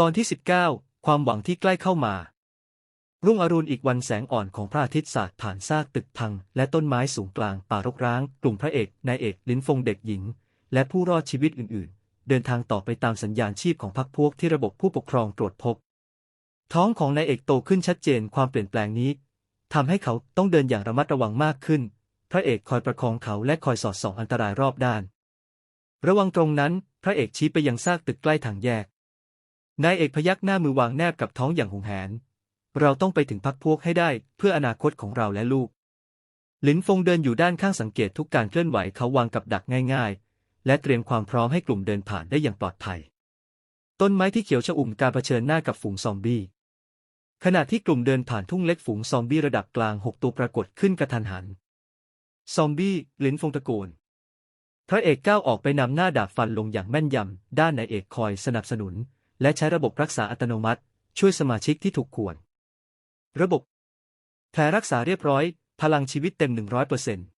ตอนที่ 19 ความหวังที่ใกล้เข้ามา รุ่งอรุณอีกวันแสงอ่อนของพระอาทิตย์สาดผ่านซากตึกพัง และต้นไม้สูงกลางป่ารกร้าง กลุ่มพระเอกนายเอกลิ้นฟงเด็กหญิง และผู้รอดชีวิตอื่น ๆ เดินทางต่อไปตามสัญญาณชีพของพรรคพวกที่ระบบผู้ปกครองตรวจพบ ท้องของนายเอกโตขึ้นชัดเจนความเปลี่ยนแปลงนี้ทำให้เขาต้องเดินอย่างระมัดระวังมากขึ้น พระเอกคอยประคองเขาและคอยสอดส่องอันตรายรอบด้าน ระวังตรงนั้น พระเอกชี้ไปยังซากตึกใกล้ทางแยก นายเอกพยักหน้ามือวางแนบกับท้องอย่างหงแหน เราต้องไปถึงพักพวกให้ได้เพื่ออนาคตของเราและลูก หลินฟงเดินอยู่ด้านข้างสังเกตทุกการเคลื่อนไหวเขาวางกับดักง่าย ๆ และเตรียมความพร้อมให้กลุ่มเดินผ่านได้อย่างปลอดภัย ต้นไม้ที่เขียวชอุ่มการเผชิญหน้ากับฝูงซอมบี้ ขณะที่กลุ่มเดินผ่านทุ่งเล็กฝูงซอมบี้ระดับกลางหกตัวปรากฏขึ้นกระทันหัน ซอมบี้หลินฟงตะโกน พระเอกก้าวออกไปนำหน้าดาบฟันลงอย่างแม่นยำ ด้านนายเอกคอยสนับสนุน และใช้ระบบรักษาอัตโนมัติ ช่วยสมาชิกที่ถูกข่วน ระบบแผลรักษาเรียบร้อย พลังชีวิตเต็ม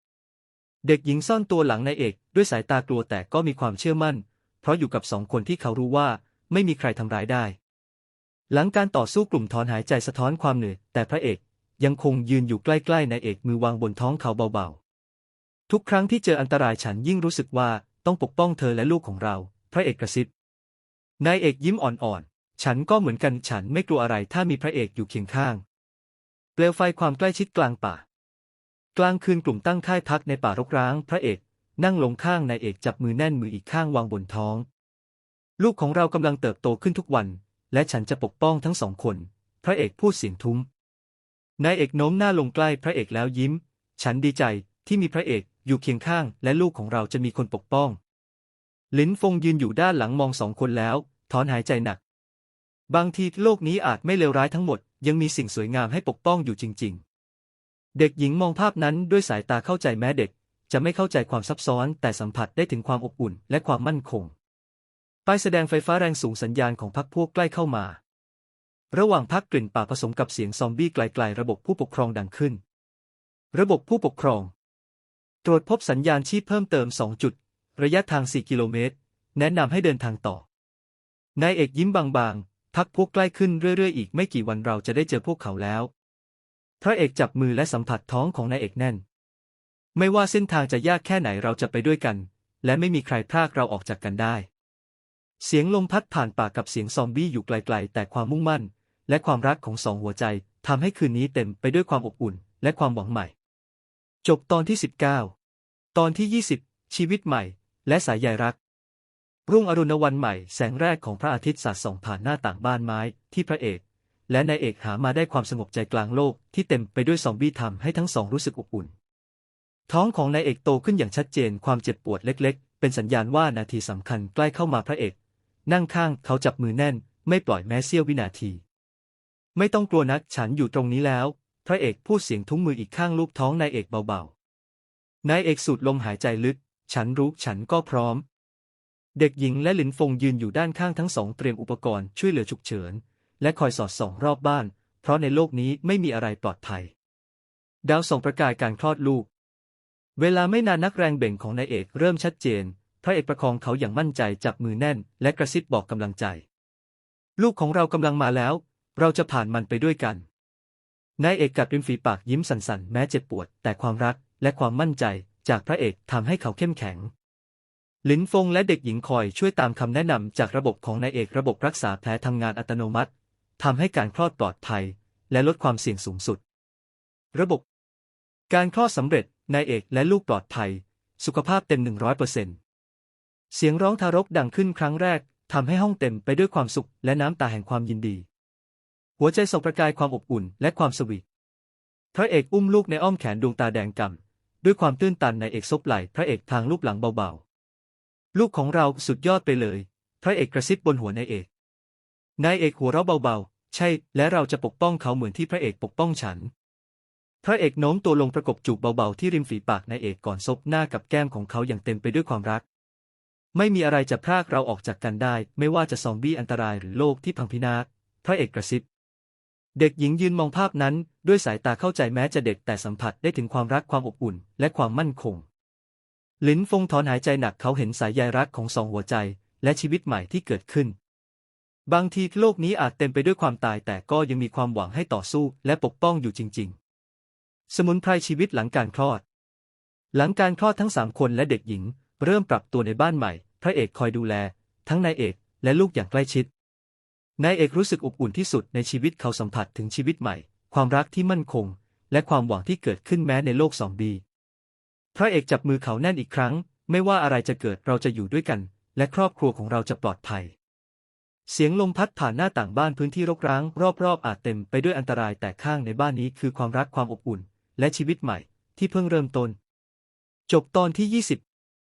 100%เด็กหญิงซ่อนตัวหลังนายเอกด้วยสายตากลัวแต่ก็มีความเชื่อมั่น เพราะอยู่กับสองคนที่เขารู้ว่าไม่มีใครทำร้ายได้ หลังการต่อสู้กลุ่มถอนหายใจสะท้อนความเหนื่อยแต่พระเอกยังคงยืนอยู่ใกล้ๆนายเอกมือวางบนท้องเขาเบาๆ ทุกครั้งที่เจออันตรายฉันยิ่งรู้สึกว่าต้องปกป้องเธอและลูกของเรา พระเอกกระซิบ นายเอกยิ้มอ่อนๆ ฉันก็เหมือนกันฉันไม่กลัวอะไรถ้ามีพระเอกอยู่เคียงข้าง เปลวไฟความใกล้ชิดกลางป่า กลางคืนกลุ่มตั้งค่ายพักในป่ารกร้าง พระเอก นั่งลงข้างนายเอกจับมือแน่นมืออีกข้างวางบนท้อง ลูกของเรากำลังเติบโตขึ้นทุกวัน และฉันจะปกป้องทั้งสองคน พระเอกพูดเสียงทุ้ม นายเอกโน้มหน้าลงใกล้พระเอกแล้วยิ้ม ฉันดีใจที่มีพระเอกอยู่เคียงข้าง และลูกของเราจะมีคนปกป้อง ลินฟงยืนอยู่ด้านหลังมองสองคนแล้ว ถอนหายใจหนัก บางทีโลกนี้อาจไม่เลวร้ายทั้งหมด ยังมีสิ่งสวยงามให้ปกป้องอยู่จริง ๆ เด็กหญิงมองภาพนั้นด้วยสายตาเข้าใจแม้เด็ก จะไม่เข้าใจความซับซ้อนแต่สัมผัสได้ถึงความอบอุ่นและความมั่นคงป้ายแสดงไฟฟ้าแรงสูงสัญญาณของพักพวกใกล้เข้ามา ระหว่างพักกลิ่นป่าผสมกับเสียงซอมบี้ไกลๆ ระบบผู้ปกครองดังขึ้น ระบบผู้ปกครอง ตรวจพบสัญญาณชีพเพิ่มเติม 2 จุด ระยะทาง 4 กิโลเมตร แนะนำให้เดินทางต่อ นายเอกยิ้มบางๆ พักพวกใกล้ขึ้นเรื่อยๆ อีกไม่กี่วันเราจะได้เจอพวกเขาแล้ว พระเอกจับมือและสัมผัสท้องของนายเอกแน่น ไม่ว่าเส้นทางจะยากแค่ไหนเราจะไปด้วยกัน และไม่มีใครพรากเราออกจากกันได้ เสียงลมพัดผ่านป่ากับเสียงซอมบี้อยู่ไกลๆ แต่ความมุ่งมั่น และความรักของสองหัวใจทำให้คืนนี้เต็มไปด้วยความอบอุ่น และความหวังใหม่ จบตอนที่ 19 ตอนที่ 20 ชีวิตใหม่ และสายใยรัก รุ่งอรุณวันใหม่แสงแรกของพระอาทิตย์สาดส่องผ่านหน้าต่างบ้านไม้ที่พระเอก และนายเอกหามาได้ความสงบใจกลางโลกที่เต็มไปด้วยซอมบี้ทำให้ทั้งสองรู้สึกอบอุ่น ท้องของนายเอกโตขึ้นอย่างชัดเจนความเจ็บปวดเล็ก ๆ เป็นสัญญาณว่านาทีสำคัญใกล้เข้ามาพระเอก นั่งข้างเขาจับมือแน่น ไม่ปล่อยแม้เสี้ยววินาที ไม่ต้องกลัวนักฉันอยู่ตรงนี้แล้ว พระเอกพูดเสียงทุ้งมืออีกข้างลูกท้องนายเอกเบาๆนายเอกสูดลมหายใจลึก ฉันรู้ฉันก็พร้อม เด็กหญิงและหลินฟงยืนอยู่ด้านข้างทั้งสองเตรียมอุปกรณ์ช่วยเหลือฉุกเฉิน และคอยสอดส่องรอบบ้าน เพราะในโลกนี้ไม่มีอะไรปลอดภัย ดาวส่องประกายการคลอดลูก เวลาไม่นานนักแรงเบ่งของนายเอกเริ่มชัดเจน พระเอกประคองเขาอย่างมั่นใจจับมือแน่น และกระซิบบอกกำลังใจ ลูกของเรากำลังมาแล้ว เราจะผ่านมันไปด้วยกันนายเอกกัดริมฝีปากยิ้มสั่นๆ แม้เจ็บปวด แต่ความรักและความมั่นใจ จากพระเอกทำให้เขาเข้มแข็งลินฟงและเด็กหญิงคอยช่วยตามคำแนะนำจากระบบของนายเอกระบบรักษาแผลทำงานอัตโนมัติทำให้การคลอดปลอดภัย และลดความเสี่ยงสูงสุด ระบบ การคลอดสำเร็จนายเอกและลูกปลอดภัย สุขภาพเต็ม 100%เสียงร้องทารกดังขึ้นครั้งแรกทำให้ห้องเต็มไปด้วยความสุขและน้ำตาแห่งความยินดี หัวใจส่งประกายความอบอุ่นและความสวีทพระเอกอุ้มลูกในอ้อมแขนดวงตาแดงก่ำ ด้วยความตื้นตันในเอกซบไหล่พระเอกทางลูกหลังเบาๆ ลูกของเราสุดยอดไปเลย พระเอกกระซิบบนหัวนายเอก นายเอกหัวเราะเบาๆ ใช่ และเราจะปกป้องเขาเหมือนที่พระเอกปกป้องฉัน พระเอกโน้มตัวลงประกบจูบเบาๆที่ริมฝีปากนายเอกก่อนซบหน้ากับแก้มของเขาอย่างเต็มไปด้วยความรัก ไม่มีอะไรจะพรากเราออกจากกันได้ ไม่ว่าจะซอมบี้อันตรายหรือโลกที่พังพินาศ พระเอกกระซิบ เด็กหญิงยืนมองภาพนั้น ด้วยสายตาเข้าใจแม้จะเด็กแต่สัมผัสได้ถึงความรักความอบอุ่น และความมั่นคง ลินฟงถอนหายใจหนักเขาเห็นสายใยรักของสองหัวใจ และชีวิตใหม่ที่เกิดขึ้น บางทีโลกนี้อาจเต็มไปด้วยความตายแต่ก็ยังมีความหวังให้ต่อสู้และปกป้องอยู่จริง ๆ สมุนไพรชีวิตหลังการคลอด หลังการคลอดทั้งสามคนและเด็กหญิง เริ่มปรับตัวในบ้านใหม่ พระเอกคอยดูแล ทั้งนายเอกและลูกอย่างใกล้ชิด นายเอกรู้สึกอบอุ่นที่สุดในชีวิตเขาสัมผัสถึงชีวิตใหม่ ความรักที่มั่นคง และความหวังที่เกิดขึ้นแม้ในโลกสองดีพระเอกจับมือเขาแน่นอีกครั้ง ไม่ว่าอะไรจะเกิดเราจะอยู่ด้วยกัน และครอบครัวของเราจะปลอดภัย เสียงลมพัดผ่านหน้าต่างบ้านพื้นที่รกร้าง รอบๆ อาจเต็มไปด้วยอันตรายแต่ข้างในบ้านนี้คือความรักความอบอุ่น และชีวิตใหม่ที่เพิ่งเริ่มต้น จบตอนที่ 20